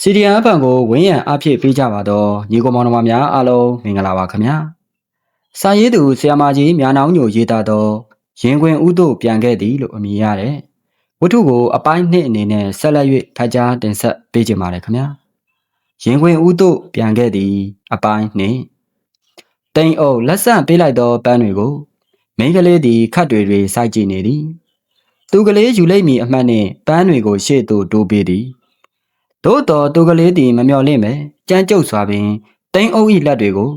စီဒီအန်အဖန်ကိုဝင်းရံအဖြစ်ပေးကြပါတော့ညီကောင်မောင်နှမများအားလုံးမင်္ဂလာပါခင်ဗျာစာရေးသူဆရာမကြီးမြာနောင်းညိုရေးသားတော့ရင်ခွင်ဥတို့ပြန်ခဲ့သည်လို့အမည်ရတဲ့ဝတ္ထုကိုအပိုင်းနှစ်အနေနဲ့ဆက်လက်၍ဖတ်ကြားတင်ဆက်ပေးကြပါရခင်ဗျာရင်ခွင်ဥတို့ပြန်ခဲ့သည်အပိုင်းနှစ်တိန်အုပ်လက်ဆန့်ပေးလိုက်သောပန်းတွေကိုမိန်းကလေးသည်ခတ်တွေတွေစိုက်ကြည့်နေသည်သူကလေးယူလိုက်မီအမှတ်နှင့်ပန်းတွေကိုရှေ့သို့တိုးပေးသည် သို့တော်သူကလေးသည်မမျော်လင့်ပဲကြမ်းကြုတ်စွာပင်တိန်အုပ်၏လက်တွေကို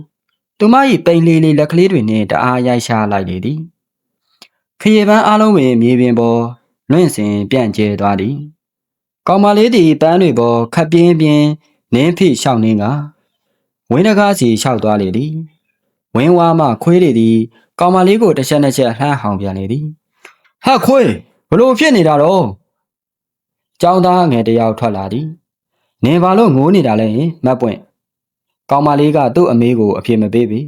သူမ၏ပိန်လေးလေးလက်ကလေးတွေနှင့်တအားရိုက်ရှားလိုက်လေသည်ခရီးပန်းအလုံးပင်မြေပြင်ပေါ်လွင့်စဉ်ပြန့်ကျဲသွားသည်ကောင်မလေးသည်ပန်းတွေပေါ်ခပ်ပြင်းပြင်းနင်းဖိရှောက်နှင်းကဝင်းတကားစီလျှောက်သွားလေသည်ဝင်းဝါမှခွေးတွေသည်ကောင်မလေးကိုတစ်ချက်နှစ်ချက်လှမ်းဟောင်ပြန်လေသည်ဟာခွေးဘလို့ဖြစ်နေတာတော့ကျောင်းသားငယ်တစ်ယောက်ထွက်လာသည် နင်ဘာလို့ငိုးနေတာလဲဟင်မတ်ပွင့်ကောင်မလေးကသူ့အမေကိုအပြစ်မပေးပြီ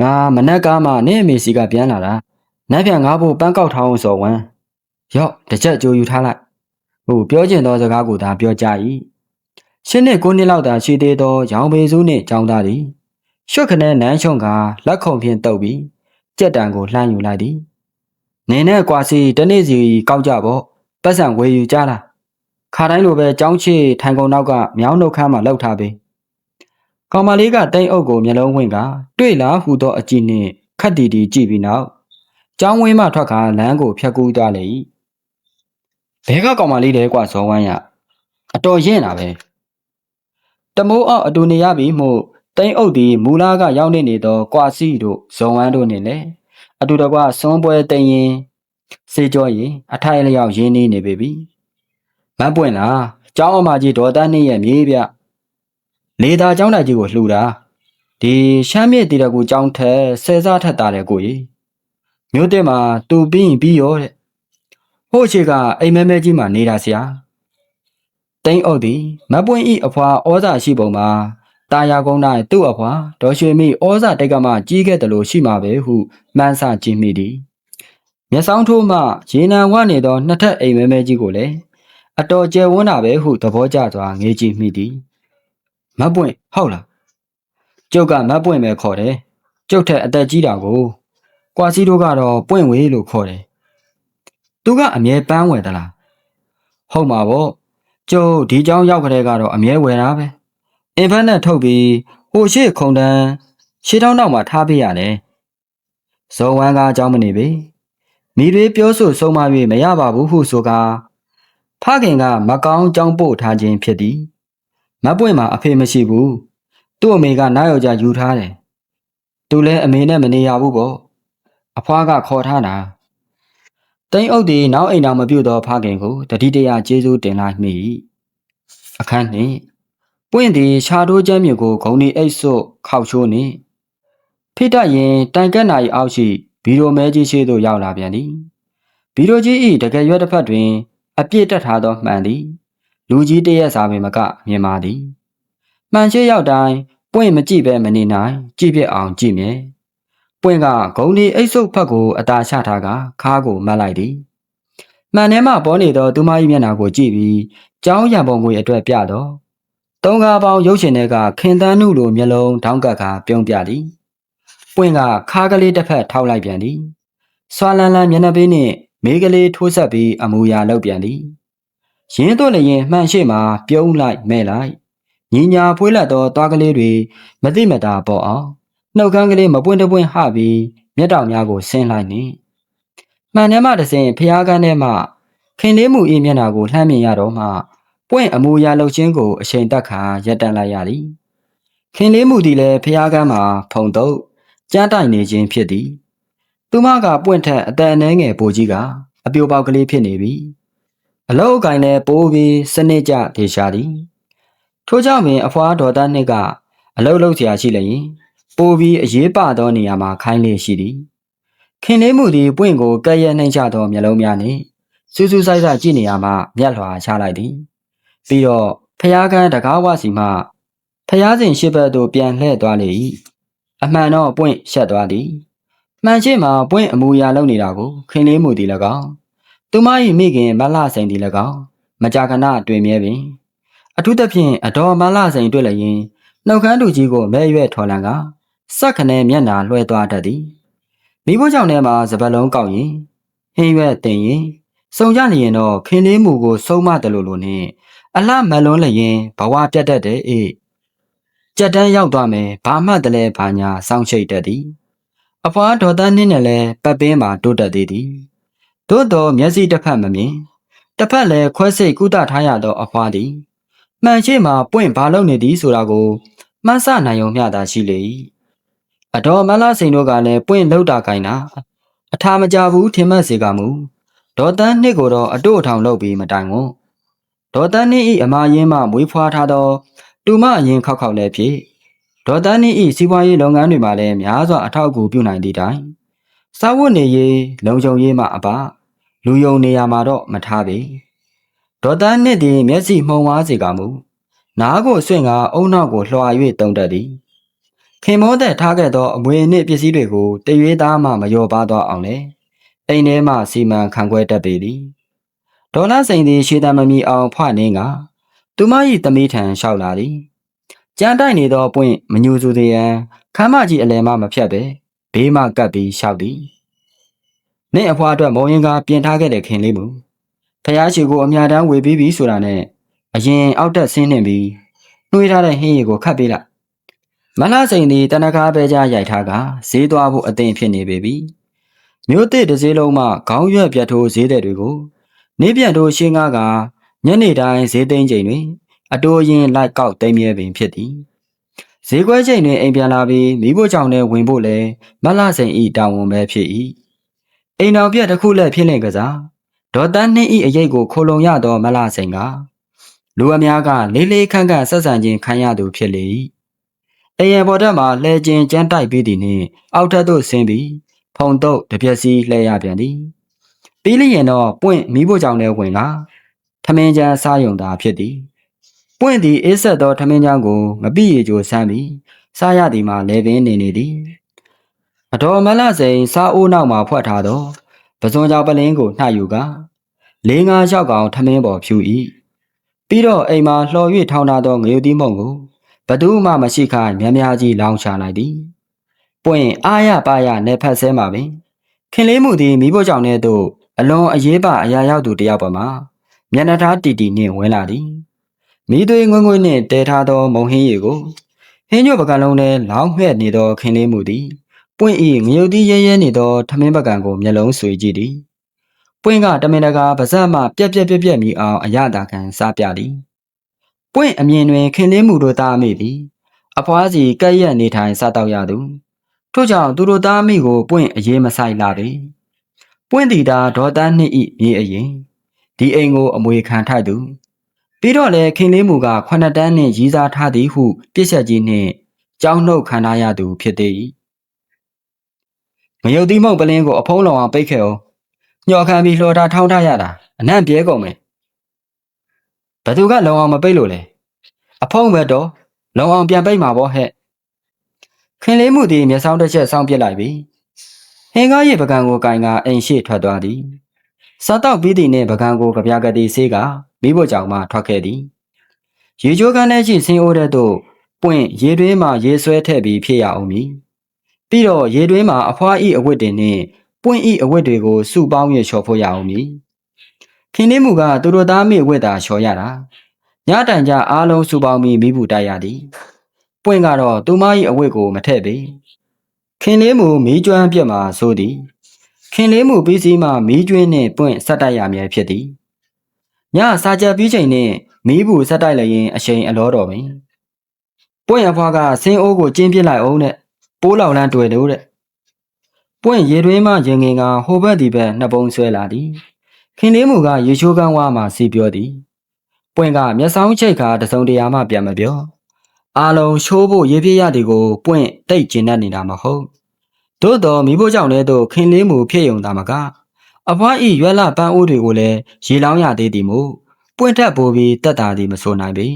ငါမနက်ကားမှနင့်အမေစီကပြန်လာတာနက်ပြန်ငါ့ဖို့ပန်းကောက်ထောင်းအောင်စော်ဝမ်းရော့တစ်ချက်ကြိုယူထားလိုက်ဟိုပြောကျင်သောစကားကိုသာပြောကြ၏ရှင်းနှစ်ကိုနှစ်လောက်သာရှိသေးသောရောင်ပေစုနှင့်ကြောင်းသားသည်ရွှတ်ခနဲနန်းချုံကလက်ခုံဖြင့်တုပ်ပြီးကြက်တံကိုလှမ်းယူလိုက်သည်နင်နဲ့ကွာစီတနေ့စီကောက်ကြပေါ့ပတ်စံဝေယူကြလား ခါတိုင်းလိုပဲကြောင်းချီထိုင်ကုန်နောက်ကမြောင်းနှုတ်ခမ်းမှာလှုပ်ထားပြီ။ကောင်မလေးကတိတ်အုပ်ကိုမျက်လုံးဝင့်ကတွေ့လားဟူသောအကြည့်နှင့်ခက်တီတီကြည့်ပြီးနောက်ကျောင်းဝင်းမှထွက်ခါလမ်းကိုဖြတ်ကူးသွားလေ၏။ဘဲကကောင်မလေးလဲကွာဇော်ဝမ်းရအတော်ရင့်တာပဲ။တမိုးအောက်အတူနေရပြီမို့တိတ်အုပ်သည်မူလာကရောက်နေနေသောကွာစီတို့ဇော်ဝမ်းတို့နှင့်လည်းအတူတကွစွန်းပွဲတိန်ရင်စေကြောရင်အထိုင်လျောက်ရင်းနေနေပေပြီ။ မတ်ပွင့်လားကျောင်းအမကြီးဒေါ်တန်းနှင်းရဲ့မြေးပြလေသာကျောင်းတိုက်ကြီးကိုလှူတာဒီရှမ်းမြေတီတကူကျောင်းထက်ဆယ်စားထက်တာတယ်ကိုကြီးမြို့တက်မှာတူပြီးရင်ပြီးရောတဲ့ဟို့ချေကအိမ်မဲမဲကြီးမှာနေတာဆရာတိန်အုပ်သည်မတ်ပွင့်ဤအဖွာဩဇာရှိပုံမှာတာယာကုန်း၌သူ့အဖွာဒေါ်ရွှေမိဩဇာတိတ်ကမှကြီးခဲ့တယ်လို့ရှိမှာပဲဟုမှန်းဆကြည့်မိသည်မျက်စောင်းထိုးမှရေနံဝနေသောနှစ်ထပ်အိမ်မဲမဲကြီးကိုလည်း အတော်ကျယ်ဝန်းတာပဲဟုသဘောကျစွာငေးကြည့်မိသည်မတ်ပွင့်ဟုတ်လားကျုပ်ကမတ်ပွင့်ပဲခေါ်တယ်ကျုပ်ထက်အသက်ကြီးတာကိုကွာစီတို့ကတော့ပွင့်ဝေးလို့ခေါ်တယ်သူကအမြဲပန်းဝယ်သလားဟုတ်မှာပေါ့ကျုပ်ဒီเจ้าရောက်ကြတဲ့ကတော့အမြဲဝယ်တာပဲအင်ဖက်နဲ့ထုတ်ပြီးဟိုရှိခုံတန်းရှေးတောင်းနောက်မှာထားပေးရတယ်ဇော်ဝမ်းကအเจ้าမနေပေမိတွေပြောဆိုဆုံးမ၍မရပါဘူးဟုဆိုကား ဖခင်ကမကောင်းကြောင်းပို့ထားခြင်းဖြစ်သည်မပွင့်မှာအဖေမရှိဘူးသူ့အမေကနားယောက်ျားယူထားတယ်သူလည်းအမေနဲ့မနေရဘူးပေါ့အဖွားကခေါ်ထားတာတိန်အုပ်သည်နောက်အိမ်တော်မပြုတ်သောဖခင်ကိုတတိတရကျေးဇူးတင်လိုက်မိ၏အခန်းနှင့်ပွင့်သည်ခြာတိုးချမ်းမြေကိုဂုံဒီအိတ်စွတ်ခောက်ချိုးနှင့်ဖိတရင်တိုင်ကက်နာ၏အောက်ရှိဘီရိုမဲကြီးရှိသို့ရောက်လာပြန်သည်ဘီရိုကြီး၏တကယ်ရွက်တစ်ဖက်တွင် အပြည့်တက်ထားသောမှန်သည် လူကြီးတရက်စာပင်မကမြင်ပါသည်မှန်ရှိရောက်တိုင်းပွင့်မကြည့်ပဲမနေနိုင်ကြည့်ပြအောင်ကြည့်မြဲပွင့်ကဂုံဒီအိတ်ဆုပ်ဖက်ကိုအသာချထားကခါးကိုမတ်လိုက်သည်မှန်ထဲမှပေါ်နေသောသူမ၏မျက်နှာကိုကြည့်ပြီးကြောင်းရံပုံငွေအတွက်ပြတော့တုံးကားပေါင်းရုပ်ရှင်တွေကခင်သန်းနုလိုမျက်လုံးထောင်းကပ်ကပြုံးပြသည်ပွင့်ကခါးကလေးတစ်ဖက်ထောက်လိုက်ပြန်သည်ဆွာလန်းလန်းမျက်နှာပေးနှင့် မေးကလေးထိုးဆက်ပြီးအမူအရာလောက်ပြန်သည်ရင်းသွက်လျင်မှန်ရှိမှပြုံးလိုက်မဲ့လိုက်ညီညာဖွေးလက်သောသွားကလေးတွေမတိမတာပေါ်အောင်နှုတ်ခမ်းကလေးမပွင့်တပွင့်ဟပြီးမျက်တောင်များကိုဆင်းလိုက်နှင့်မှန်ထဲမှတစ်စင်ဖျားကန်းထဲမှခင်လေးမှု၏မျက်နှာကိုလှမ်းမြင်ရတော့မှပွင့်အမူအရာလှုပ်ခြင်းကိုအချိန်တက်ခါရပ်တန့်လိုက်ရသည်ခင်လေးမှုသည်လည်းဖျားကန်းမှာဖုံတော့ကြမ်းတိုင်နေခြင်းဖြစ်သည် သူမကပွင့်ထက်အတန်အနှဲငယ်ပိုကြီးကအပြိုပေါက်ကလေးဖြစ်နေပြီအလောက်အကင်လည်းပိုးပြီးစနစ်ကျထေရှားသည်ထို့ကြောင့်ပင်အဖွားဒေါ်သားနှစ်ကအလောက်လောက်စရာရှိလျင်ပိုးပြီးအရေးပါသောနေရာမှာခိုင်းလေရှိသည်ခင်လေးမှုသည်ပွင့်ကိုကဲ့ရဲ့နှိမ့်ချသောမျက်လုံးများနှင့်စူးစူးဆိုင်ဆိုင်ကြည့်နေရမှမျက်လွှာချလိုက်သည်ပြီးတော့ဖျားကန်းတကားဝစီမှဖျားစဉ်ရှစ်ဘက်သို့ပြန်လှည့်သွားလေ၏အမှန်တော့ပွင့်ရှက်သွားသည် မှန်ရှိမှပွင့်အမူအရာလုပ်နေတာကိုခင်လေးမှုသည်၎င်းသူမ၏မိခင်မလှဆိုင်သည်၎င်းမကြာခဏတွေ့မြဲပင်အထူးသဖြင့်အတော်မလစိန်တွေ့လည်းရင်နှုတ်ခမ်းတူကြီးကိုမဲရွဲ့ထော်လန်ကစက်ခနဲမျက်နာလွှဲသွားတတ်သည်မိဖို့ကြောင့်ထဲမှာစပတ်လုံးကောက်ရင်ဟင်းရွက်တင်ရင်စုံကြနေရင်တော့ခင်းလေးမူကိုစုံမတယ်လို့လို့နဲ့အလှမလွန်းလည်းရင်ဘဝပြတ်တတ်တယ်အေးကြက်တန်းရောက်သွားမယ်ဘာမှတလဲဘာညာစောင့်ရှိတ်တတ်သည် အဖွားဒေါ်တန်းနှင်းနဲ့လည်းပတ်ပင်းမှာတိုးတက်သေးသည်သို့တော်မျက်စိတစ်ဖက်မမြင်တစ်ဖက်လည်းခွဲစိတ်ကုသထားရသောအဖွားသည်မှန်ရှိမှပွင့်ဘာလုပ်နေသည်ဆိုတာကိုမှန်းဆနိုင်ုံမျှသာရှိလေ၏အတော်မလားစိန်တို့ကလည်းပွင့်လောက်တာခိုင်းတာအထာမကြဘူးထင်မှတ်စေကမူဒေါ်တန်းနှစ်ကိုတော့အတို့အထောင်လုပ်ပြီးမတိုင်ဝွန်းဒေါ်တန်းနှစ်ဤအမရင်းမှမွေးဖွားထားသောတူမအရင်ခောက်ခောက်လည်းဖြစ် ဒေါ်တန်းနှစ်ဤစီးပွားရေးလုပ်ငန်းတွေမှာလည်းများစွာအထောက်အကူပြုနိုင်သည့်တိုင်စာဝတ်နေရေးလုံခြုံရေးမှအပလူယုံနေရာမှာတော့မထားပေဒေါ်တန်းနှစ်သည်မျက်စိမှုံဝါးစေကမူနားကိုဆွင့်ကအုံနောက်ကိုလွှာ၍တုံတတ်သည်ခင်မောသက်ထားခဲ့သောအမွေအနှစ်ပစ္စည်းတွေကိုတရွေးသားမှမလျော်ပါသွားအောင်လေအိမ်ထဲမှစီမံခန့်ခွဲတတ်ပေသည်ဒေါ်လာစိန်သည်ရှေတံမမီအောင်ဖွနှင်းကသူမ၏သမီးထံလျှောက်လာသည် ကြမ်းတိုက်နေသောပွင့်မညူစုသေးရန်ခမ်းမကြီးအလယ်မှမဖြတ်ပဲဘေးမှကပ်ပြီးလျှောက်သည်နင့်အဖွားအတွက်မောင်ရင်ကပြင်ထားခဲ့တဲ့ခင်လေးမူဖះရှိကိုအမြတမ်းဝေပြီးပြီဆိုတာနဲ့အရင်အောက်တက်ဆင်းနှင်ပြီးနှွေးထားတဲ့ဟင်းရည်ကိုခတ်ပေးလိုက်မလှစိန်သည်တနကားပဲကြားရိုက်ထားကဈေးသွားဖို့အသင့်ဖြစ်နေပေပြီမြို့သစ်တစ်စည်းလုံးမှခေါင်းရွက်ပြတ်ထိုးဈေးတဲ့တွေကိုနေပြန်ထိုးရှင်းကားကညနေတိုင်းဈေးသိမ်းချိန်တွင် အတိုးရင်လိုက်ကောက်သိမ်းမြဲပင်ဖြစ်သည်ဈေးကွဲချိန်တွင်အိမ်ပြန်လာပြီးမိဖို့ကြောင့်လည်းဝင်ဖို့လည်းမလှစိန်ဤတာဝန်ပဲဖြစ်၏အိမ်တော်ပြက်တစ်ခုလည်းဖြစ်နေကစားဒေါ်တန်းနှင်းဤအရေးကိုခိုလုံရသောမလှစိန်ကလူအများကလေးလေးခန့်ခန့်ဆက်ဆံခြင်းခံရသူဖြစ်လေ၏အရင်ပေါ်တက်မှာလှဲကျင်ကြမ်းတိုက်ပြီးသည်နှင့်အောက်ထပ်သို့ဆင်းပြီးဖုံတော့တပြက်စီလှဲရပြန်သည်ပြီးလျင်တော့ပွင့်မိဖို့ကြောင့်လည်းဝင်လာထမင်းချမ်းစားယုံတာဖြစ်သည် ပွင့်သည်အေးဆက်သောထမင်းချမ်းကိုမပိရီကြိုဆမ်းပြီးစားရသည်မှာလဲပင်နေနေသည်အတော်မလစိန်စားအိုးနောက်မှာဖွက်ထားသောပဇွန်ကြောင်ပလင်းကိုနှှယူကလေးငါးလျှောက်ကောင်ထမင်းပေါ်ဖြူ၏ပြီးတော့အိမ်မှာလှော်၍ထောင်းထားသောငရုတ်သီးမုံကိုဘသူမှမရှိခိုင်းများများကြီးလောင်းချလိုက်သည်ပွင့်အားရပါရနေဖက်ဆဲမှာပင်ခင်လေးမှုသည်မိဖို့ကြောင့်တဲ့သို့အလွန်အရေးပါအရာရောက်သူတယောက်ပေါ်မှာမျက်နှာသားတီတီနှင့်ဝင်လာသည် မိသွေးငွေ့ငွေ့နှင့်တဲထားသော မုံဟင်းရည်ကိုဟင်းညွတ်ပကံလုံးထဲလောင်းမှဲ့နေသောခင်လေးမှုသည်ပွင့်ဤငရုတ်သီးရဲရဲနေသောထမင်းပကံကိုမျက်လုံးဆွေကြည့်သည်ပွင့်ကတမင်တကာပါဇက်မှပြက်ပြက်ပြက်ပြက်မိအောင်အရသာခံစားပြသည်ပွင့်အမြင်တွင်ခင်လင်းမှုတို့သားမိသည်အဖွားစီကဲ့ရဲ့နေထိုင်စားတော့ရသူထို့ကြောင့်သူတို့သားမိကိုပွင့်အရေးမဆိုင်လာပေပွင့်တီတာဒေါ်တန်းနှစ်ဤမြေအရင်ဒီအိမ်ကိုအမွေခံထိုက်သူ ပြီးတော့လေခင်လေးမူကခုနှစ်တန်းနှင့်ရီးစားထားသည်ဟုပြစ်ဆက်ကြီးနှင့်ကြောင်းနှုတ်ခံထားရသူဖြစ်သေး၏မယုတ်တိမုတ်ပလင်းကိုအဖုံးလောင်အောင်ပိတ်ခဲ့အောင်ညှော်ခံပြီးလှော်ထားထောင်းထားရတာအနံ့ပြဲကုန်မယ်ဘသူကလုံအောင်မပိတ်လို့လဲအဖုံးပဲတော့လုံအောင်ပြန်ပိတ်မှာပေါ့ဟဲ့ခင်လေးမှုသည်မျက်စောင်းတစ်ချက်စောင်းပစ်လိုက်ပြီဟင်ကားရဲ့ပကံကိုကင်ကအိမ်ရှိထွက်သွားသည်စားတော့ပြီးသည်နှင့်ပကံကိုကြပြကတိဆေးက မိဖို့ကြောင့်မှထွက်ခဲ့သည်ရေချိုးကန်းထဲရှိဆင်းအိုးတဲ့သို့ပွင့်ရေတွင်းမှရေဆွဲထည့်ပြီးဖြစ်ရအောင်မည်ပြီးတော့ရေတွင်းမှာအဖွားဤအဝတ်တင်နှင့်ပွင့်ဤအဝတ်တွေကိုစုပေါင်းရလျှော်ဖို့ရအောင်မည်ခင်လေးမူကသူတို့သားမိအဝတ်သာလျှော်ရတာညတိုင်ကြအားလုံးစုပေါင်းပြီးမိဘူးတိုက်ရသည်ပွင့်ကတော့သူမ၏အဝတ်ကိုမထည့်ပေခင်လေးမူမီးကျွမ်းပြက်မှာဆိုသည်ခင်လေးမူပြီးစီးမှမီးကျွင်းနှင့်ပွင့်ဆက်တိုက်ရမည်ဖြစ်သည် ညစာချက်ပြီးချိန်နှင့်မီးဘူးဆက်တိုက်လည်းရင်အချိန်အလောတော်ပင်ပွင့်အဖွားကဆင်းအိုးကိုကျင်းပြစ်လိုက်အောင်တဲ့ပိုးလောင်လန်းတွေ့လို့တဲ့ပွင့်ရေတွင်းမှရင်ငင်ကဟိုဘက်ဒီဘက်နှစ်ပုံဆွဲလာသည်ခင်လေးမူကရေချိုးကန်းဝါမှစီပြောသည်ပွင့်ကမျက်စောင်းချိတ်ခါတစုံတရာမှပြန်မပြောအာလုံးရှိုးဖို့ရေပြည့်ရသည်ကိုပွင့်တိတ်ကျင်တတ်နေတာမဟုတ်သို့တော်မိဖို့ကြောင့်လည်းတော့ခင်လေးမူဖြစ်ယုံတာမက အဖွားဤရွက်လပန်းအိုးတွေကိုလည်းရေလောင်းရသေးသည်မို့ပွင့်ထက်ပိုပြီးတက်တာသည်မဆိုနိုင်ပေ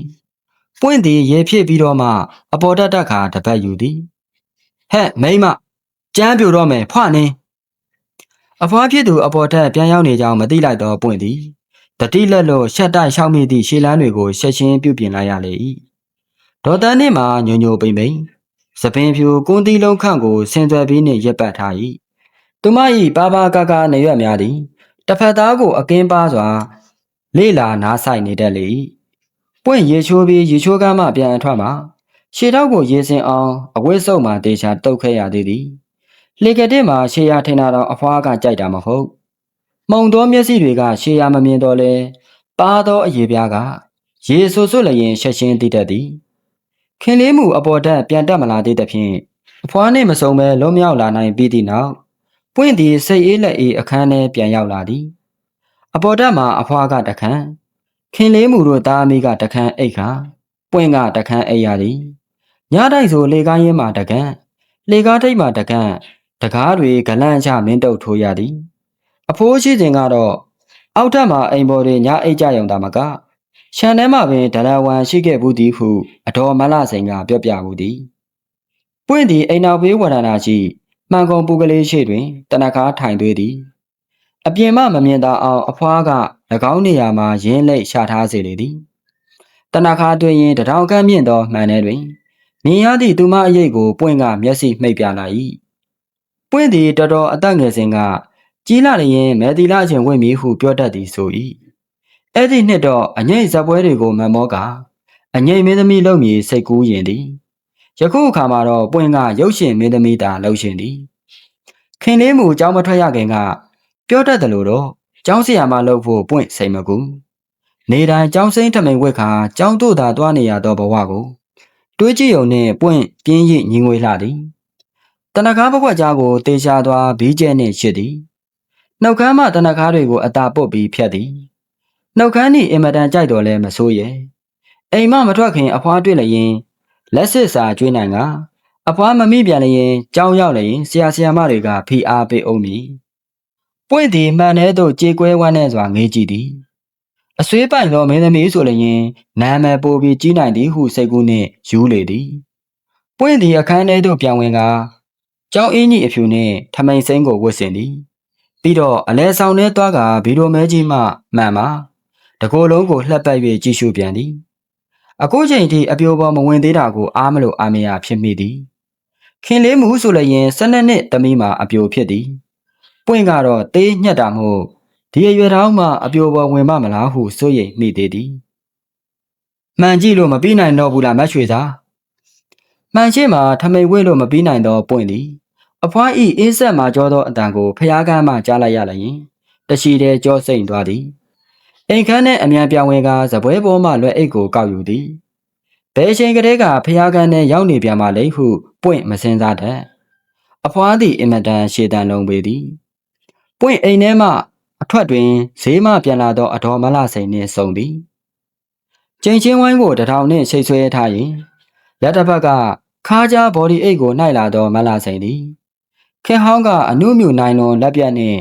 ပွင့်သည်ရေဖြစ်ပြီးတော့မှအပေါ်တက်တက်ခါတပတ်ယူသည်ဟဲ့မိမကျမ်းပြိုတော့မယ်ဖွားနေအဖွားဖြစ်သူအပေါ်ထက်ပြန်ရောက်နေကြောင်းမသိလိုက်တော့ပွင့်သည်တတိလက်လို့ရှက်တိုက်ရှောက်မိသည့်ရှေးလန်းတွေကိုရှက်ချင်းပြုပြင်လိုက်ရလေ၏ဒေါ်တန်းနှင့်မှညိုညိုပိမ့်ပိမ့်စပင်ဖြူကွန်းတီးလုံးခန့်ကိုဆင်သွယ်ပြီးနှင့်ရက်ပတ်ထား၏ သူမ၏ပါပါကာကာနေရွက်များသည်တစ်ဖက်သားကိုအကင်းပါစွာ လေးလာနားဆိုင်နေတတ်လေ၏ပွင့်ရေချိုးပြီးရေချိုးကမ်းမှပြန်အထွက်မှရှေထောက်ကိုရေစင်အောင်အဝိစုပ်မှတေချာတုတ်ခဲ့ရသေးသည်လေကတဲ့မှာရှေရထင်တာတော့အဖွားကကြိုက်တာမဟုတ်မှုံသောမျက်စိတွေကရှေရမမြင်တော့လဲပါသောအရေပြားကရေဆူဆွတ်လျင်ရှက်ချင်းတိတတ်သည်ခင်လေးမှုအပေါ်တက်ပြန်တက်မလာသေးသဖြင့်အဖွားနှင့်မစုံပဲလုံးမြောက်လာနိုင်ပြီးသည့်နောက် ပွင့်သည်စိတ်အေးလက်အေးအခန်းထဲပြန်ရောက်လာသည်အပေါ်တက်မှာအဖွားကတခန်းခင်လေးမှုတို့သားအမိကတခန်းအိတ်ခါပွင့်ကတခန်းအိတ်ရသည်ညတိုက်ဆိုလေကားရင်းမှာတကန်းလေကားထိတ်မှာတကန်းတကားတွေဂလန့်ချမင်းတုတ်ထိုးရသည်အဖိုးရှိစဉ်ကတော့အောက်ထပ်မှာအိမ်ပေါ်တွင်ညအိတ်ကြရုံသာမကရှန်ထဲမှာပင်ဒလဝန်ရှိခဲ့ဘူးသည်ဟုအတော်မလစိန်ကပြောပြမှုသည်ပွင့်သည်အိမ်နောက်ဘေးဝရဏရှိ မှန်ကုန်ပူကလေးရှိတွင်တနကားထိုင်သွေးသည်အပြင်မှမမြင်သာအောင်အဖွားက၎င်းနေရာမှာရင်းလိတ်ရှာထားစေလေသည်တနခါတွင်ရင်တထောင်ကန့်မြင့်သောမှန်ထဲတွင်မြင်ရသည့်သူမအရေးကိုပွင့်ကမျက်စိမှိတ်ပြလာ၏ပွင့်သည်တော်တော်အသက်ငယ်စဉ်ကကြီးလာလျင်မဲတီလာချင်းဝင်မည်ဟုပြောတတ်သည်ဆို၏အဲ့ဒီနှစ်တော့အငိမ့်ဇပွဲတွေကိုမမောကအငိမ့်မင်းသမီးလုံမည်စိတ်ကူးရင်သည် ယခုအခါမှာတော့ပွင့်ကရုပ်ရှင်မင်းသမီးသာလှုပ်ရှင်သည်ခင်လေးမူအကြောင်းမထွက်ရခင်ကပြောတတ်တယ်လို့တော့ကျောင်းဆရာမလုပ်ဖို့ပွင့်စိတ်မကူနေတိုင်းကျောင်းစိမ်းထမိန်ဝက်ခါကျောင်းတို့သာတွားနေရသောဘဝကိုတွေးကြည့်ုံနှင့်ပွင့်ပြင်းရည်ညီငွေလှသည်တနကားဘကွက်ကြားကိုတေချာသွားဘီးကျဲနှင့်ရှစ်သည်နှုတ်ခမ်းမှတနကားတွေကိုအသာပုတ်ပြီးဖြတ်သည်နှုတ်ခမ်းဤအင်မတန်ကြိုက်တော်လဲမဆိုးရဲ့အိမ်မမထွက်ခင်အဖွားတွေ့လျင် လက်စစ်စာကျွေးနိုင်ကအဖွားမမိပြန်လျင်ကြောင်းရောက်လျင်ဆရာဆရာမတွေကဖိအားပေးအောင်မည်ပွင့်သည်မှန်တဲ့သို့ကြေကွဲဝမ်းနဲ့စွာငေးကြည့်သည်အဆွေးပိုင်သောမင်းသမီးဆိုလျင်နာမည်ပိုပြီးကြီးနိုင်သည်ဟုစိတ်ကူးနှင့်ယူလေသည်ပွင့်သည်အခန်းထဲသို့ပြန်ဝင်ကကျောင်းအင်းကြီးအဖြူနှင့်ထမိန်စိမ်းကိုဝတ်ဆင်သည်ပြီးတော့အလဲဆောင်ထဲသွားကဗီဒိုမဲကြီးမှမှန်ပါတကိုယ်လုံးကိုလှက်ပတ်၍ကြည့်ရှုပြန်သည် အခုချိန်ထိအပြိုပေါ်မဝင်သေးတာကိုအားမလို့အာမရဖြစ်မိသည်ခင်လေးမှုဆိုလျင်၁၂နှစ်သမီးမှာအပြိုဖြစ်သည်ပွင့်ကတော့သေးညက်တာမို့ဒီအရွယ်တောင်းမှအပြိုပေါ်ဝင်မမလားဟုစိုးရိမ်မိသေးသည်မှန်ကြည့်လို့မပြီးနိုင်တော့ဘူးလားမတ်ရွှေသာမှန်ရှိမှထမိန်ဝဲလို့မပြီးနိုင်တော့ပွင့်သည်အဖွားဤအင်းဆက်မှာကြောသောအတန်ကိုဖျားကမ်းမှကြားလိုက်ရလျင်တရှိတဲ့ကြောစိမ့်သွားသည် အိမ်ခန်းနဲ့အမြန်ပြောင်းဝင်ကဇပွဲပေါ်မှလွယ်အိတ်ကိုကောက်ယူသည်ဘယ်ချိန်ကလေးကဖျားကန်းနဲ့ရောက်နေပြန်မှလေဟုပွင့်မစင်စားတတ်အဖွားသည်အင်မတန်ရှေတန်လုံးပေသည်ပွင့်အိမ်ထဲမှအထွက်တွင်ဈေးမှပြန်လာသောအတော်မလစိန်နှင့်ဆုံသည်ကျိန်ချင်းဝိုင်းကိုတထောင်နှင့်ချိတ်ဆွဲထားရင်လက်တစ်ဖက်ကခါးကြားဘော်ဒီအိတ်ကိုနှိုက်လာသောမလစိန်သည်ခင်ဟောင်းကအနုမြူနိုင်လွန်လက်ပြတ်နှင့်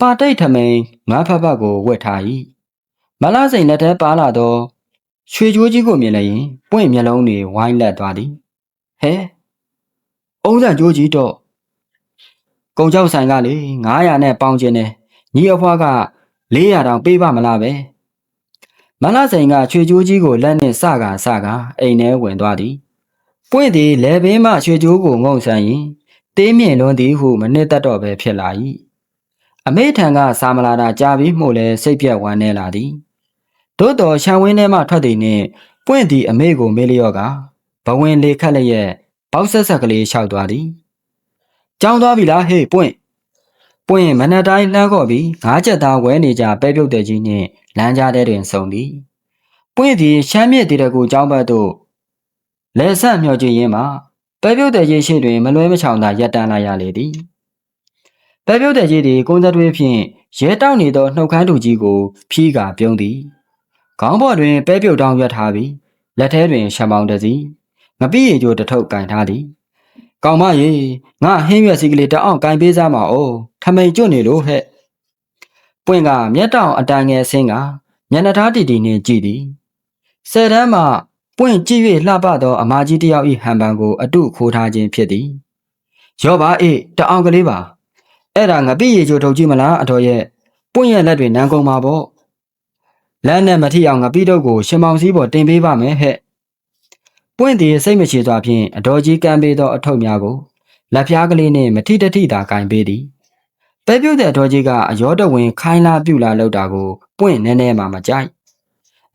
ပါတိတ်ထမိန်ငါးဖက်ဖက်ကိုဝတ်ထား၏ မလစိန်လက်ထဲပါလာသောရွှေကြိုးကြီးကိုမြင်လိုက်ရင်ပွင့်မျက်လုံးတွေဝိုင်းလက်သွားသည်ဟဲအုံးစံကြိုးကြီးတော့ကုံကြောက်ဆိုင်ကလေ900နဲ့ပေါင်းခြင်းနဲ့ညီအဖွားက400တောင်ပေးပါမလားပဲမလစိန်ကရွှေကြိုးကြီးကိုလက်နဲ့စကာစကာအိမ်ထဲဝင်သွားသည်ပွင့်သည်လဲပင်မှရွှေကြိုးကိုငုံဆန်ရင်တေးမြင့်လွန်းသည်ဟုမနစ်သက်တော့ပဲဖြစ်လာ၏အမေထံကစာမလာတာကြာပြီးမှုလဲစိတ်ပြက်ဝမ်းနေလာသည် သို့တော်ရှံဝင်းထဲမှထွက်သည်နှင့်ပွင့်သည်အမေကိုမေးလျော့ကဘဝင်လေခတ်လျက်ပေါက်ဆက်ဆက်ကလေးလျှောက်သွားသည်ကြောင်းသွားပြီလားဟေးပွင့်ပွင့်မနက်တိုင်းလှမ်းခေါ်ပြီးငါးချက်သားဝဲနေကြပဲပြုတ်တဲ့ကြီးနှင့်လမ်းကြားထဲတွင်ဆုံသည်ပွင့်သည်ရှမ်းမြစ်တီတကူကျောင်းဘက်သို့လဲဆက်မျှော်ကြည့်ရင်းမှာပဲပြုတ်တဲ့ကြီးရှိတွင်မလွဲမချောင်သာရပ်တန်းလာရလေသည်ပဲပြုတ်တဲ့ကြီးသည်ကုန်းသက်တွေးဖြင့်ရဲတောက်နေသောနှုတ်ခမ်းတူကြီးကိုဖြီးကာပြုံးသည် ခေါင်းပေါ်တွင်ပဲပြုတ်တောင်းရွက်ထားပြီးလက်ထဲတွင်ရှံပေါင်တစီငပိရီကျိုးတထုပ်ကင်ထားသည်ကောင်မရေငါဟင်းရွက်စီကလေးတအောင်ကင်ပေးစားမအောင်ထမိန်ကျွတ်နေလို့ဟဲ့ပွင့်ကမျက်တောင်အတိုင်ငယ်ဆင်းကမျက်နှာသားတီတီနှင့်ကြည့်သည်ဆယ်တန်းမှပွင့်ကြည့်၍လှပသောအမကြီးတယောက်၏ဟန်ပန်ကိုအတုခိုးထားခြင်းဖြစ်သည်ရောပါအေးတအောင်ကလေးပါအဲ့ဒါငပိရီကျိုးထုတ်ကြည့်မလားအတော်ရဲ့ပွင့်ရဲ့လက်တွေနန်းကုန်ပါပေါ့ လမ်းနဲ့မထီအောင်ငပိတုတ်ကိုရှင်မောင်စည်းပေါ်တင်ပေးပါမယ်ဟဲ့ပွင့်သည်စိတ်မရှိစွာဖြင့်အတော်ကြီးကမ်းပေးသောအထုပ်များကိုလက်ဖျားကလေးနှင့်မထိတထိသာကင်ပေးသည်ပဲပြုတ်တဲ့အတော်ကြီးကအရောတဝင်ခိုင်းလာပြူလာလောက်တာကိုပွင့်နဲနဲမှမကြိုက်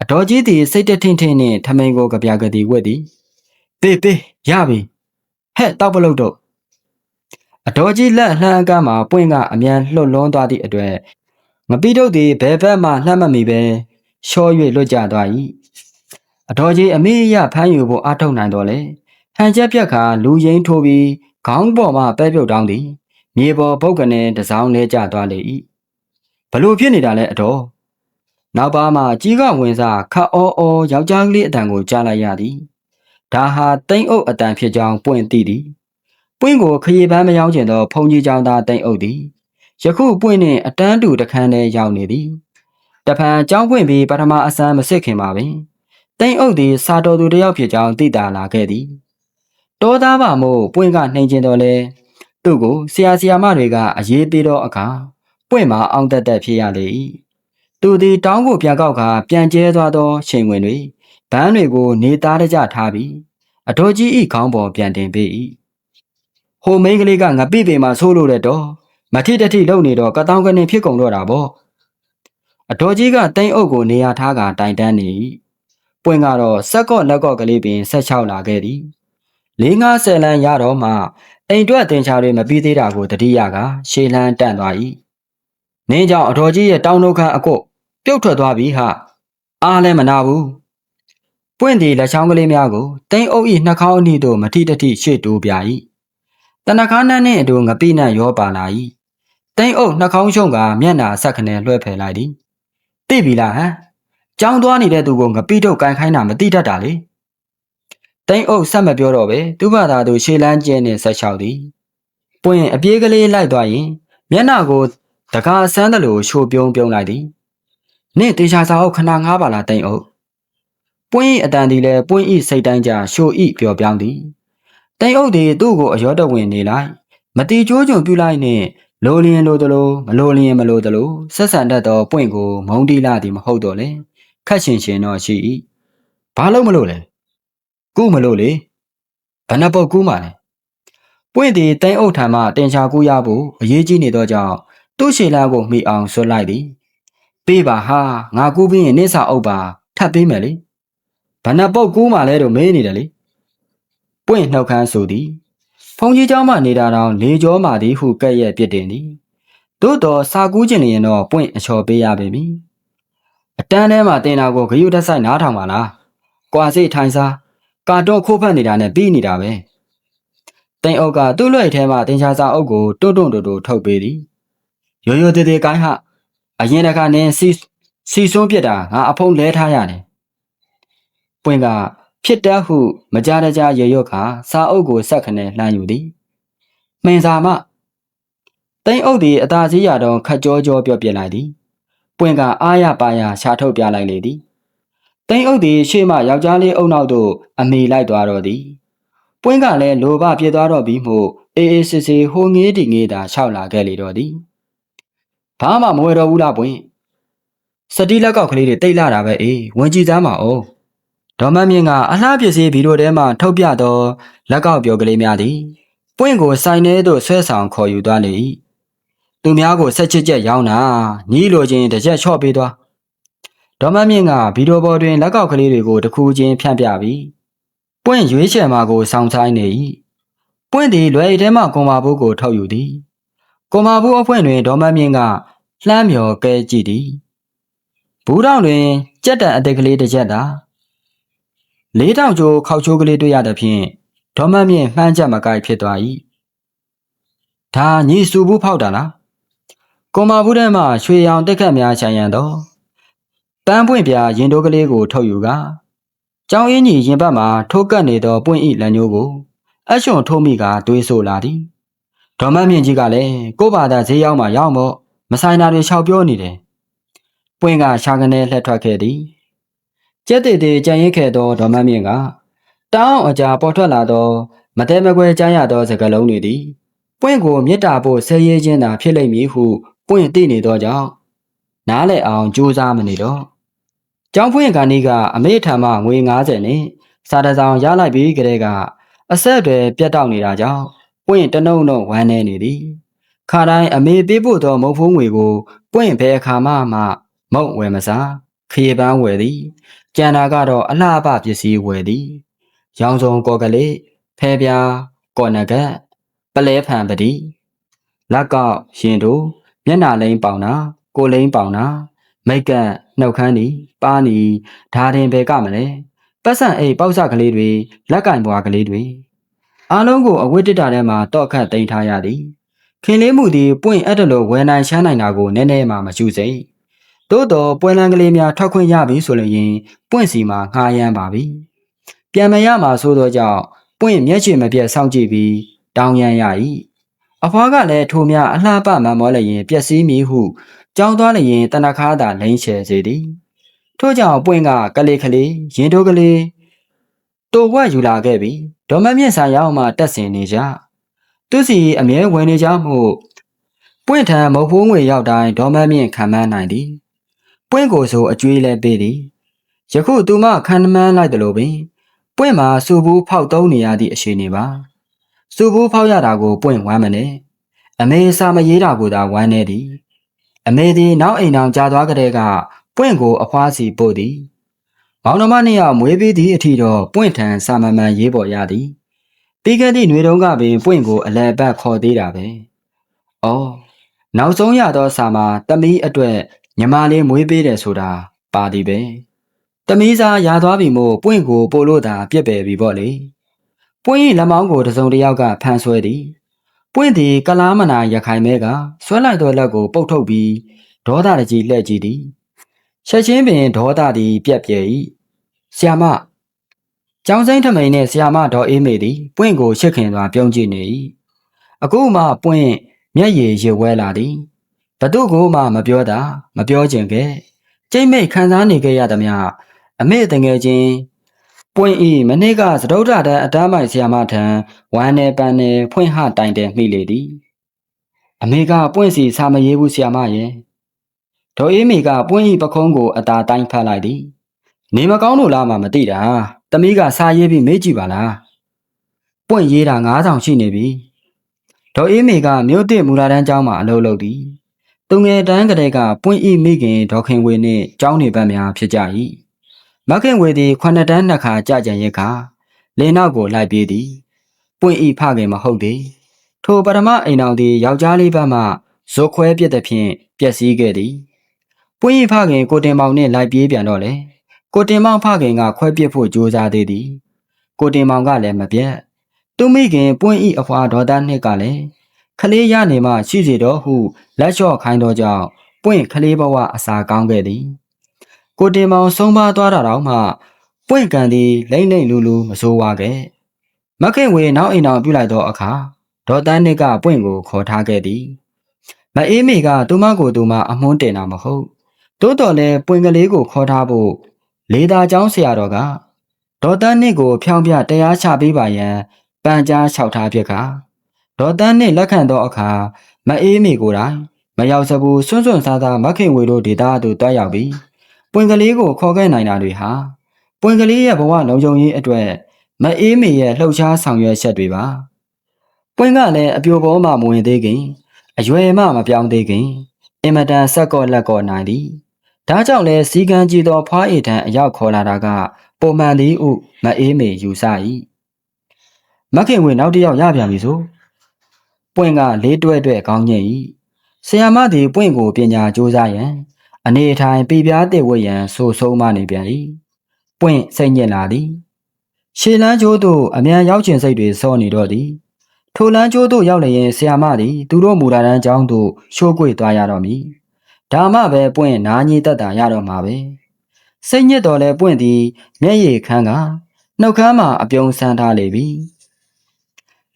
အတော်ကြီးသည်စိတ်တထင်းထင်းနှင့်ထမိန်ကိုကြပြကတိဝက်သည်ပေးပေးရပြီဟဲ့တောက်ပလုတ်တော့အတော်ကြီးလက်လှမ်းအကမ်းမှာပွင့်ကအမြန်လှုပ်လွန်းသွားသည့်အတွက်ငပိတုတ်သည်ဘယ်ဘက်မှလှမ်းမမီပဲ ရှော၍လွတ်ကျသွား၏အတော်ကြီးအမေရဖမ်းယူဖို့အထောက်နိုင်တော်လေဟန်ချက်ပြက်ခါလူရင်းထိုးပြီးခေါင်းပေါ်မှပဲပြုတ်တောင်းသည်မြေပေါ်ပုတ်ကနေတစောင်းလဲကျသွားလေ၏ဘလို့ဖြစ်နေတာလဲအတော်နောက်ပါမှကြီးကဝင်စားခတ်အောအောယောက်ျားကလေးအတန်ကိုကြားလိုက်ရသည်ဒါဟာတိမ့်အုပ်အတန်ဖြစ်ကြောင်းပွင့်သိသည်ပွင့်ကိုခရီးပန်းမရောက်ကျင်သောဖုန်ကြီးကျောင်းသားတိမ့်အုပ်သည်ယခုပွင့်နှင့်အတန်းတူတခန်းထဲရောက်နေသည် တဖန်ကြောင်းပွင့်ပြီးပထမအစမ်းမစစ်ခင်ပါပင်တိမ့်အုပ်သည်စာတော်သူတစ်ယောက်ဖြစ်ကြောင်းသိတာလာခဲ့သည်တောသားပါမို့ပွင့်ကနှိမ်ကျင်တော်လဲသူ့ကိုဆရာဆရာမတွေကအရေးပေးတော့အခါပွင့်မှာအောင်တက်တက်ဖြစ်ရလေ၏သူသည်တောင်းကိုပြန်ကောက်ကပြန်ကျဲသွားသောချိန်ဝင်တွေဗန်းတွေကို နေသားတကြထားပြီးအတော်ကြီးဤခေါင်းပေါ်ပြန်တင်ပေး၏ဟိုမိန်းကလေးကငပိပေမှာဆိုးလို့တဲ့တော့မထိတထိလုံနေတော့ကတောင်းကနေဖြစ်ကုန်တော့တာပေါ့ အတော်ကြီးကတိမ့်အုပ်ကိုနေရာထားကတိုင်တန်းနေ၏ပွင့်ကတော့စက်ကော့လက်ကော့ကလေးပင်ဆက်ချောက်လာခဲ့သည်လေးငါးဆယ်လန်းရတော့မှအိမ်တွက်တင်ချာတွေမပြီးသေးတာကိုတတိယကရှေးလန်းတန့်သွား၏နင်းကြောင့်အတော်ကြီးရဲ့တောင်းနှုတ်ခမ်းအကုတ်ပြုတ်ထွက်သွားပြီဟာအားလည်းမနာဘူးပွင့်ဒီလက်ချောင်းကလေးများကိုတိမ့်အုပ်၏နှာခေါင်းအနီးသို့မထိတထိရှေ့တိုးပြ၏တနခါနှန်းနှင့်အတူငပိနတ်ရောပါလာ၏တိမ့်အုပ်နှာခေါင်းရှုံကမျက်နာဆက်ခနဲလွှဲဖယ်လိုက်သည် သိပြီလားဟမ်ကြောင်းသွားနေတဲ့သူကိုငပိထုတ်ကန်ခိုင်းတာမသိတတ်တာလေတိမ့်အုပ်ဆက်မပြောတော့ပဲသူ့ဘာသာသူရှေလန်းကျင်းနဲ့ဆက်လျှောက်သည်ပွင့်အပြေးကလေးလိုက်သွားရင်မျက်နာကိုတကားဆန်းတယ်လို့ရှို့ပြုံးပြုံးလိုက်သည်နင့်တေချာစာအုပ်ခဏငားပါလားတိမ့်အုပ်ပွင့်ဤအတန်ဒီလဲပွင့်ဤစိတ်တိုင်းကြရှို့ဤပျော်ပြောင်းသည်တိမ့်အုပ်သည်သူ့ကိုအရောတဝင်နေလိုက်မတီကျိုးကြုံပြလိုက်နှင့် လိုလျင်လိုသလိုမလိုလျင်မလိုသလိုဆက်ဆံတတ်သောပွင့်ကိုမုံတီလာသည်မဟုတ်တော့လေခက်ရှင်ရှင်တော့ရှိ၏ဘာလို့မလို့လဲကူးမလို့လေဘဏ္ဍပုတ်ကူးမှလဲပွင့်သည်တိမ့်အုပ်ထံမှတင်ချာကူးရဖို့အရေးကြီးနေသောကြောင့်သူ့ရှေလာကိုမိအောင်ဆွလိုက်သည်ပေးပါဟာငါကူးပြီးရင်နင့်စာအုပ်ပါထပ်ပေးမယ်လေဘဏ္ဍပုတ်ကူးမှလဲတော့မေးနေတယ်လေပွင့်နှုတ်ခမ်းဆိုသည် ဖုန်ကြီးเจ้าမှနေတာတော့လေကြောမှသည်ဟုကဲ့ရဲ့ပြစ်တင်သည်သို့တော်စာကူးကျင်နေရင်တော့ပွင့်အချော်ပေးရပေမည်အတန်းထဲမှာတင်တာကိုဂယုတက်ဆိုင်နားထောင်ပါလားကွာစိထိုင်စားကာတော့ခိုးဖက်နေတာနဲ့ပြီးနေတာပဲတိန်အုပ်ကသူ့လွှဲထဲမှတင်ချာစာအုပ်ကိုတွန့်တွန့်တူတူထုတ်ပေးသည်ရိုးရိုးသေးသေးကိုင်းဟအရင်တခါနင်းစီစီစွန်းပြစ်တာငါအဖုံးလဲထားရတယ်ပွင့်က ဖြစ်တတ်ဟုမကြတကြရေရွတ်ခါစာအုပ်ကိုဆက်ခနဲ့လှမ်းယူသည်မှင်စာမတိန်အုပ်သည်အသာစီးရတော့ခက်ကြောကြောပြော့ပြလိုက်သည်ပွင့်ကအားရပါရရှာထုတ်ပြလိုက်လေသည်တိန်အုပ်သည်ရှေ့မှယောက်ျားလေးအုံနောက်သို့အမိလိုက်သွားတော့သည်ပွင့်ကလည်းလိုဘပြစ်သွားတော့ပြီးမို့အေးအေးစစ်စစ်ဟိုငေးတီငေးသာရှောက်လာခဲ့လေတော့သည်ဘာမှမဝယ်တော့ဘူးလားပွင့်စတိလက်ကောက်ကလေးတွေတိတ်လာတာပဲအေးဝင်ကြည့်သားမအောင် ဒေါ်မမြင့်ကအလှပစ္စည်းဗီဒီယိုထဲမှာထုတ်ပြသောလက်ကောက်ပြောကလေးများသည်ပွင့်ကိုစိုင်းထဲသို့ဆွဲဆောင်ခေါ်ယူသွားလေ၏သူများကိုဆက်ချစ်ချက်ရောင်းတာညီလိုချင်းတစ်ချက်ချော့ပေးသွားဒေါ်မမြင့်ကဗီဒီယိုပေါ်တွင်လက်ကောက်ကလေးတွေကိုတစ်ခုချင်းဖြန့်ပြပြီးပွင့်ရွေးချယ်မှာကိုစောင့်ဆိုင်နေ၏ပွင့်သည်လွယ်ရီထဲမှကွန်မာဘူးကိုထုတ်ယူသည်ကွန်မာဘူးအဖွင့်တွင်ဒေါ်မမြင့်ကလှမ်းမြော်ကဲကြည့်သည်ဘူးတောင်တွင်ကြက်တံအသက်ကလေးတစ်ချက်သာ လေးတောင်ကျိုးခောက်ချိုးကလေးတွေ့ရသဖြင့်ဒေါ်မမြင့်မှန်းချက်မကိုက်ဖြစ်သွား၏ဒါညီစုဘူးဖောက်တာလားကွန်မာဘူးထဲမှရွှေရောင်တက်ခတ်များခြံရံတော့ပန်းပွင့်ပြရင်တိုးကလေးကိုထုတ်ယူကကျောင်းအင်းကြီးရင်ဘတ်မှာထိုးကပ်နေသောပွင့်ဤလက်ညိုးကိုအချွန်ထိုးမိကတွေးဆိုလာသည်ဒေါ်မမြင့်ကြီးကလည်းကို့ဘာသာဈေးရောက်မှရောက်မို့မဆိုင်တာတွေလျှောက်ပြောနေတယ်ပွင့်ကရှာကနေလှက်ထွက်ခဲ့သည် ကျက်တေတေကြံရင်ခဲ့သောဒေါ်မမြင့်ကတောင်းအကြာပေါ်ထွက်လာသောမတဲမကွဲကြားရသောစကားလုံးတွေသည်ပွင့်ကိုမေတ္တာဖို့ဆဲရဲခြင်းသာဖြစ်လိမ့်မည်ဟုပွင့်သိနေသောကြောင့်နားလည်အောင်ကြိုးစားမနေတော့ကျောင်းဖွင့်ကန်ဒီကအမေထံမှငွေ90နဲ့စာတစ်စောင်ရလိုက်ပြီးကလေးကအဆက်အသွယ်ပြတ်တောက်နေတာကြောင့်ပွင့်တနှုံတော့ဝမ်းနေနေသည်ခါတိုင်းအမေပေးဖို့သောမုတ်ဖိုးငွေကိုပွင့်ဘဲအခါမှမှမုတ်ဝယ်မစား ခရီးပန်းဝယ်သည်ကျန်တာကတော့အလှအပပစ္စည်းဝယ်သည်ရောင်စုံကော်ကလေးဖဲပြားကော်နဂတ်ပလဲဖန်ပတိလက်ကောက်ရင်တို့မျက်နှာလိမ့်ပေါင်တာကိုလိမ့်ပေါင်တာမိတ်ကပ်နှုတ်ခမ်းဒီပါနီဓာတင်ဘဲကမလဲပတ်စံအိတ်ပေါက်စကလေးတွေလက်ကင်ပွားကလေးတွေအားလုံးကိုအဝတ်တစ်တာထဲမှာတော့ခတ်တင်ထားရသည်ခင်လေးမှုသည်ပွင့်အဲ့တလို့ဝယ်နိုင်ချမ်းနိုင်တာကိုနည်းနည်းမှမချူစိ သို့တော့ပွဲလန်းကလေးများထွက်ခွင့်ရပြီဆိုလျင်ပွင့်စီမှာငှားရမ်းပါပြီပြန်မရမှာဆိုသောကြောင့်ပွင့်မျက်ခြေမပြတ်စောင့်ကြည့်ပြီးတောင်းရန်ရ၏အဖွားကလည်းထိုများအလှပမန်မောလျင်ပျက်စီးမည်ဟုကြောင်းသွားလျင်တနခါသာလိမ့်ချယ်စေသည်ထို့ကြောင့်ပွင့်ကကလေးကလေးရင်တို့ကလေးတိုဝက်ယူလာခဲ့ပြီးဒေါ်မမြင့်စာရောက်မှတက်ဆင်နေကြသူစီအမြဲဝင်နေကြမှုပွင့်ထံမုတ်ဖိုးငွေရောက်တိုင်းဒေါ်မမြင့်ခံမန်းနိုင်သည် ပွင့်ကိုဆိုအကျွေးလဲပေးသည်ယခုသူမခံမှန်းလိုက်တယ်လို့ပင်ပွင့်မှာစူဘူးဖောက်သုံးနေရသည့်အခြေအနေပါစူဘူးဖောက်ရတာကိုပွင့်ဝမ်းမနဲ့အမေစာမရေးတာကိုသာဝမ်းနေသည်အမေသည်နောက်အိမ်အောင်ကြာသွားကြတဲ့ကပွင့်ကိုအဖွားစီပို့သည်မောင်နှမနှစ်ယောက်မွေးပြီးသည့်အထိတော့ပွင့်ထံစာမမှန်ရေးပေါ်ရသည်ပြီးခဲ့သည့်ຫນွေတုန်းကပင်ပွင့်ကိုအလဲပတ်ခေါ်သေးတာပဲ။အော်နောက်ဆုံးရသောစာမှာတမီးအတွက် ညီမလေးမွေးပေးတယ်ဆိုတာပါသည်ပဲ။တမီးစားရသွားပြီမို့ပွင့်ကိုပို့လို့သာပြက်ပယ်ပြီပေါ့လေ။ပွင့်၏လက်မောင်းကိုတစုံတစ်ယောက်ကဖန်ဆွဲသည်။ပွင့်သည်ကလားမနာရခိုင်မဲကဆွဲလိုက်သောလက်ကိုပုတ်ထုတ်ပြီးဒေါသတကြီးလှဲ့ကြည့်သည်။ချက်ချင်းပင်ဒေါသသည်ပြက်ပြဲ၏။ဆီယာမကျောင်းစိမ့်ထမိန်နှင့်ဆီယာမဒေါ်အေးမေသည်ပွင့်ကိုရှစ်ခင်စွာပြုံးကြည့်နေ၏အခုမှပွင့်မျက်ရည်ရွဝဲလာသည် ဘသူကိုမှမပြောတာမပြောချင်ခဲ့ကျိတ်မိတ်ခံစားနေခဲ့ရသည်များအမေတငယ်ချင်းပွင့်ဤမနေ့ကသဒုဒ္ဒတအတားမိုင်ဆီယာမထံဝမ်းနေပန်းနေဖွင့်ဟတိုင်တယ်မိလေသည်အမေကပွင့်စီစာမရေးဘူးဆီယာမရဲ့ဒေါ်အေးမေကပွင့်ဤပခုံးကိုအတာတိုင်းဖတ်လိုက်သည်နေမကောင်းလို့လားမှမသိတာတမီးကစာရေးပြီးမေးကြည့်ပါလားပွင့်ရေးတာ9000ရှိနေပြီဒေါ်အေးမေကမြို့တစ်မူလာတန်းကျောင်းမှာအလုပ်လုပ်သည် သူငယ်တန်းကလေးကပွင့်ဤမိခင်ဒေါခင်ဝေနှင့်ကျောင်းနေပတ်များဖြစ်ကြ၏မခင်ဝေသည်ခုနှစ်တန်းနှစ်ခါကြာကြံရက်ခါလင်းနောက်ကိုလိုက်ပြေးသည်ပွင့်ဤဖခင်မဟုတ်သည်ထိုပထမအိမ်တော်သည်ယောက်ျားလေးဘက်မှဇိုခွဲပြစ်သည်ဖြင့်ပျက်စီးခဲ့သည်ပွင့်ဤဖခင်ကိုတင်မောင်နှင့်လိုက်ပြေးပြန်တော့လေကိုတင်မောင်ဖခင်ကခွဲပစ်ဖို့ကြိုးစားသေးသည်ကိုတင်မောင်ကလည်းမပြတ်သူမိခင်ပွင့်ဤအဖွာဒေါ်သားနှစ်ကလည်း ခလေးရနေမှရှိစီတော့ဟုလက်လျှော့ခိုင်းသောကြောင့်ပွင့်ခလေးဘဝအစာကောင်းခဲ့သည်ကိုတင်မောင်ဆုံးပါသွားတာတော့မှပွင့်ကန်သည်လိမ့်လိမ့်လူလူမစိုးဝါခဲ့မခင်ဝေနောက်အိမ်တော်ပြုလိုက်သောအခါဒေါ်တန်းနှစ်ကပွင့်ကိုခေါ်ထားခဲ့သည်မအေးမေကသူမကိုသူမအမွှန်းတင်တာမဟုတ်တိုးတော်လဲပွင့်ကလေးကိုခေါ်ထားဖို့လေသာကျောင်းဆရာတော်ကဒေါ်တန်းနှစ်ကိုဖြောင်းပြတရားချပေးပါရန်ပန်ကြားလျှောက်ထားဖြစ်ခါ ဒေါ်တန်းနှစ်လက်ခံသောအခါမအေးမေကိုယ်တိုင်မရောက်စဘူးစွန့်စွန့်စားစားမခင်ဝေတို့ဒေတာသို့တွားရောက်ပြီးပွင့်ကလေးကိုခေါ်ခဲ့နိုင်တာတွေဟာပွင့်ကလေးရဲ့ဘဝလုံခြုံရေးအတွက်မအေးမေရဲ့လှုပ်ရှားဆောင်ရွက်ချက်တွေပါပွင့်ကလည်းအပြိုပေါ်မှမဝင်သေးခင်အရွယ်မှမပြောင်းသေးခင်အင်မတန်ဆက်ကော့လက်ကော့နိုင်သည်ဒါကြောင့်လဲစီကံကြည်သောဖွားအိထံအရောက်ခေါ်လာတာကပုံမှန်သည်ဥမအေးမေယူဆ၏မခင်ဝင်နောက်တစ်ယောက်ရပြန်ပြီဆို ပွင့်ကလေးတွဲတွဲကောင်းညင်၏ဆရာမသည်ပွင့်ကိုပညာကြိုးစားရန် အနေထိုင်ပြပြတဲ့ဝတ်ရန်ဆိုဆုံးမနေပြန်၏ပွင့်စိတ်ညစ်လာသည်ရှေလန်းကျိုးသို့အမြန်ရောက်ချင်စိတ်တွေစောနေတော့သည်ထိုလန်းကျိုးသို့ရောက်လျင်ဆရာမသည်သူတို့မူလာတန်းကျောင်းသို့ရှိုးကွေသွားရတော့မည်ဒါမှပဲပွင့်နာညီတက်တာရတော့မှာပဲစိတ်ညစ်တော်လဲပွင့်သည်မျက်ရည်ခမ်းကနှုတ်ခမ်းမှာအပြုံးဆန်းထားလေပြီ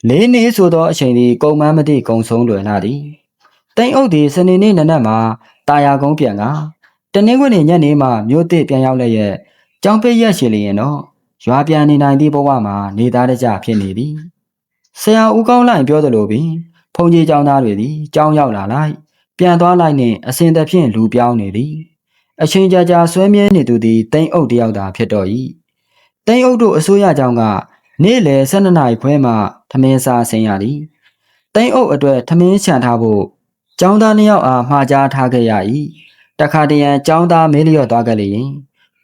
လေးနေဆိုသောအချိန်သည်ကုံမန်းမသည့်ကုံဆုံးလွယ်လာသည်တိမ်အုပ်သည်စနေနေ့နနက်မှာတာယာကုန်းပြန်ကတနင်္ဂနွေညနေမှမြို့သစ်ပြန်ရောက်လည်းရဲ့ကြောင်ပိတ်ရက်ရှိလျင်တော့ရွာပြန်နေနိုင်သည့်ဘဝမှာနေသားတကြဖြစ်နေသည်ဆရာဦးကောင်းလိုက်ပြောသလိုပင်ဖုန်ကြီးကျောင်းသားတွေသည်ကျောင်းရောက်လာလိုက်ပြန်သွားလိုက်နှင့်အစဉ်တဖြင့်လူပြောင်းနေသည်အချိန်ကြာကြာဆွဲမြဲနေသူသည်တိန်အုပ်တယောက်သာဖြစ်တော်၏တိန်အုပ်တို့အစိုးရကြောင့်က နေ့လယ်12နာရီခွဲမှထမင်းစားဆင်းရသည်တိန်အုပ်အတွက်ထမင်းချန်ထားဖို့ចောင်းသားနှစ်ယောက်အားမှာကြားထားခဲ့ရ၏တခါတရံចောင်းသားမေးလျော့သွားခဲ့လျင်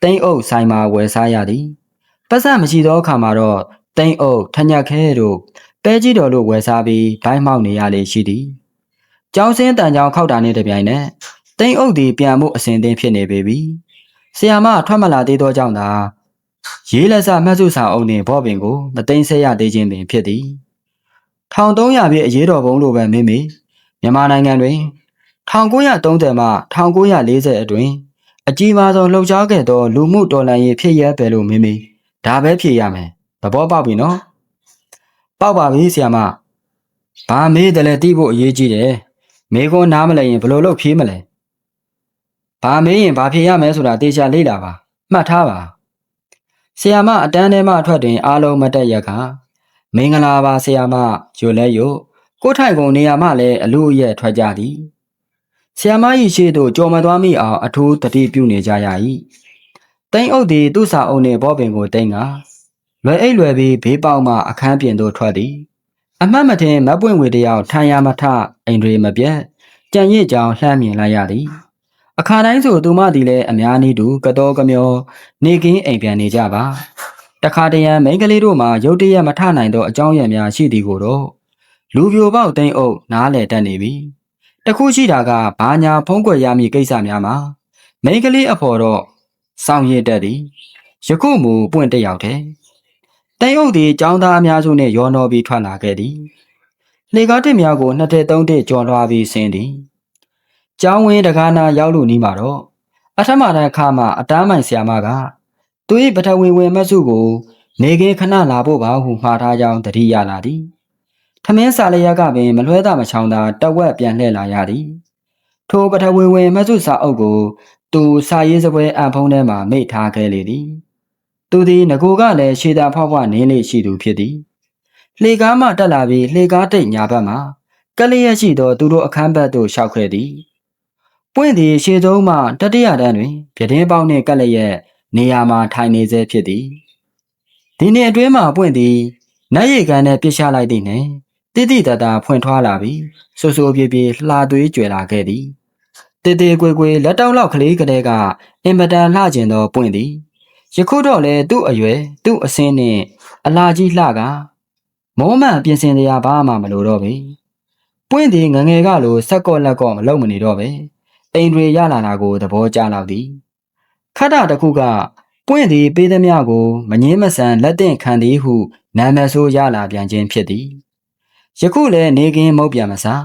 တိန်အုပ်ဆိုင်မှာဝယ်စားရသည်ပတ်စံမရှိသောအခါမှာတော့တိန်အုပ်ထညက်ခဲတို့ပဲကြီးတော်တို့ဝယ်စားပြီးဘိုင်းမောက်နေရလေရှိသည်။ကျောင်းစင်းတန်ကြောင်ခောက်တာနဲ့တပြိုင်နက်တိန်အုပ်သည်ပြန်မှုအစဉ်သင်းဖြစ်နေပေပြီ။ဆီယာမထွက်မလာသေးသောကြောင့်သာ ရေးလက်စမှတ်စုစာအုပ်နှင့်ဘောပင်ကိုမသိမ်းဆဲရသေးခြင်းပင်ဖြစ်သည်။1300ပြည့်အရေးတော်ပုံလိုပဲမင်းမေမြန်မာနိုင်ငံတွင်1930မှ1940အတွင်းအကြီးမားဆုံးလှုပ်ရှားခဲ့သောလူမှုတော်လှန်ရေးဖြစ်ရပဲလို့မင်းမေဒါပဲဖြေရမယ်သဘောပေါက်ပြီနော်ပေါက်ပါပြီဆီယမဘာမေးတယ်လဲတိဖို့အရေးကြီးတယ်မေကွန်းနားမလဲရင်ဘယ်လိုလုပ်ဖြေးမလဲဘာမေးရင်ဘာဖြေရမယ်ဆိုတာတေချာလေ့လာပါမှတ်ထားပါ ဆီယမအတန်းထဲမှအထွက်တွင်အားလုံးမတက်ရကမင်္ဂလာပါဆီယမယိုလဲယိုကိုထိုင်ကုန်နေရာမှလည်းအလူအယက်ထွက်ကြသည်ဆီယမကြီးရှိသို့ကြော်မသွားမိအောင်အထူးတတိပြုနေကြရ၏တိန်အုပ်သည်သူ့စာအုပ်နှင့်ဘောပင်ကိုတိန်ကလွယ်အိတ်လွယ်ပြီးဘေးပေါက်မှအခန်းပြင်သို့ထွက်သည်အမှတ်မထင်မပွင့်ဝေတယောက်ထံရမထအိမ်တွေမပြတ်ကြံ့ရစ်ကြောင်လှမ်းမြင်လိုက်ရသည် အခါတိုင်းဆိုသူမသည်လည်းအများနည်းတူကတော်ကမျောနေကင်းအိမ်ပြန်နေကြပါတခါတရံမိန်းကလေးတို့မှာရုတ်တရက်မထနိုင်သောအကြောင်းရံများရှိသည်ကိုတော့လူပြိုပေါက်တိန်အုပ်နားလေတတ်နေပြီတခုရှိတာကဘာညာဖုံးကွယ်ရမည့်ကိစ္စများမှာမိန်းကလေးအဖော်တော့စောင့်ရစ်တတ်သည်ယခုမူပွင့်တယောက်တည်းတိန်အုပ်သည်ចောင်းသားအများစုနှင့်ရောနှောပြီးထွက်လာခဲ့သည်လေကားတစ်များကိုနှစ်ထည့်သုံးထည့်ကြော်လွှားပြီးဆင်းသည် ကျောင်းဝင်းတကားနာရောက်လို့နီးမှာတော့အထမတန်းခါမှအတန်းမိုင်ဆရာမကသူ၏ပထဝီဝင်မတ်စုကို နေကင်းခဏလာဖို့ပါဟုမှားထားကြောင်းတတိယလာသည်ထမင်းစာလျက်ကပင်မလွဲတာမချောင်းသာတဝက်ပြန်လှည့်လာရသည်ထိုပထဝီဝင်မတ်စုစာအုပ်ကိုသူစာရေးစပွဲအံဖုံးထဲမှမိထားခဲ့လေသည်သူသည်ငကိုကလည်းရှေတာဖွားဖွားနင်းလေးရှိသူဖြစ်သည်လှေကားမှတက်လာပြီးလှေကားတိတ်ညာဘက်မှကလေးရရှိသောသူတို့အခန်းဘက်သို့ရှောက်ခဲ့သည် ပွင့်သည်ရှေသုံးမှတတိယတန်းတွင်ပြတင်းပေါင်းနှင့်ကက်လျက်နေရာမှာထိုင်နေဆဲဖြစ်သည်ဒီနေ့အတွင်းမှာပွင့်သည်နတ်ရိတ်ကန်နဲ့ပြစ်ချလိုက်သည်နှင့်တိတိတတာဖွင့်ထွားလာပြီးဆူဆူပြေပြေလှသွေးကြွယ်လာခဲ့သည်တေတေကွေကွေလက်တောက်လောက်ကလေးကလေးကအင်မတန်လှကျင်သောပွင့်သည်ယခုတော့လေသူ့အရွယ်သူ့အစင်းနှင့်အလာကြီးလှကမောမှန်ပြင်ဆင်တရားဘာမှမလိုတော့ပေပွင့်သည်ငငယ်ကလိုဆက်ကော့လက်ကော့မလုံမနေတော့ပဲ အိမ်တွေရလာတာကိုသဘောကျလောက်သည်ခတ်တာတစ်ခုကပွင့်သည်ပေးသည်များကိုမငင်းမဆန်လက်တင်ခံသည်ဟုနာမည်ဆိုးရလာပြန်ခြင်းဖြစ်သည်ယခုလည်းနေကင်းမုတ်ပြန်မစား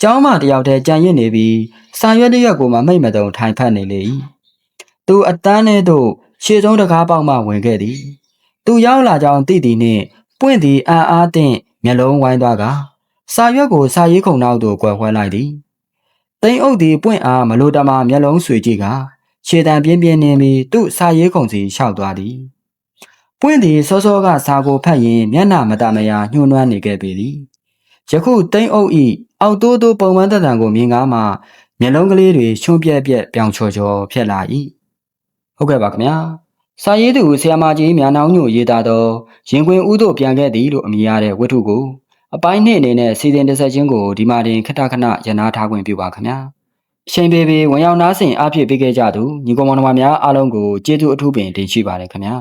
ကျောင်းမတယောက်တည်းကြံရစ်နေပြီးစာရွက်တရွက်ကိုမှမိတ်မတုံထိုင်ဖက်နေလေ၏သူအတန်းထဲသို့ရှေ့ဆုံးတကားပေါက်မှဝင်ခဲ့သည်သူရောက်လာကြောင်းသိသည်နှင့်ပွင့်သည်အံ့အားသင့်မျက်လုံးဝိုင်းသွားကစာရွက်ကိုစာရေးခုံနောက်သို့ကွယ်ခွဲလိုက်သည် တိန်အုပ်သည်ပွင့်အားမလိုတမာမျက်လုံးဆွေကြည့်ကခြေတံပြင်းပြင်းနေပြီးသူ့စာရေးခုံစီလျှောက်သွားသည်ပွင့်သည်စောစောကစာကိုဖတ်ရင်းမျက်နှာမတမယာညှိုးနွမ်းနေခဲ့ပေသည်ယခုတိန်အုပ်ဤအောက်တိုးတိုးပုံမှန်တံတန်ကိုမြင်ကားမှမျက်လုံးကလေးတွေချွန်းပြက်ပြက်ပြောင်ချော်ချော်ဖြစ်လာ၏ဟုတ်ကဲ့ပါခင်ဗျာစာရေးသူဆရာမကြီးမြန်နှောင်းညိုရေးသားသောရင်ခွင်ဥတို့ပြန်ခဲ့သည်လို့အမည်ရတဲ့ဝတ္ထုကို အပိုင်းနှစ်အနေနဲ့စီစဉ်တစ်ဆက်ချင်းကိုဒီမှာတင်ခဏခဏရနာထားခွင့်ပြုပါခင်ဗျာအချိန်ပေပေဝင်ရောက်နားဆင်အားဖြည့်ပေးခဲ့ကြသူညီကောင်မောင်နှမများအားလုံးကိုကျေးဇူးအထူးပင်တင်ရှိပါတယ်ခင်ဗျာ